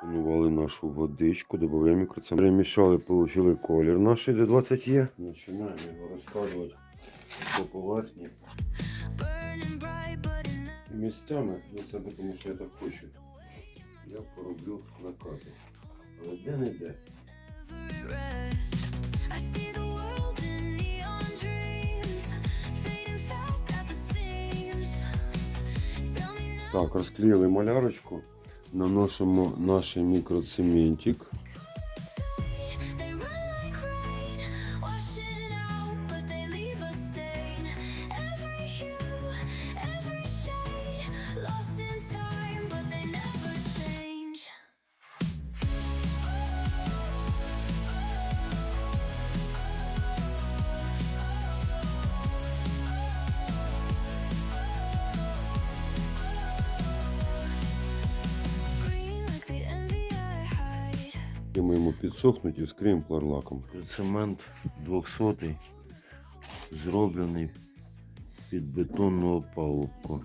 Запропонували нашу водичку, додаємо мікроцемент. Перемішали, отримали колір наш де 20 є. Починаємо його in І місцями, ну це тому що я так хочу. Я пороблю накати. Але де не де. Так, розклеїли малярочку, наносимо наш мікроцементик. Йому підсохнуть і вскриємо пларлаком. Цемент 200 зроблений під бетонну опалубку.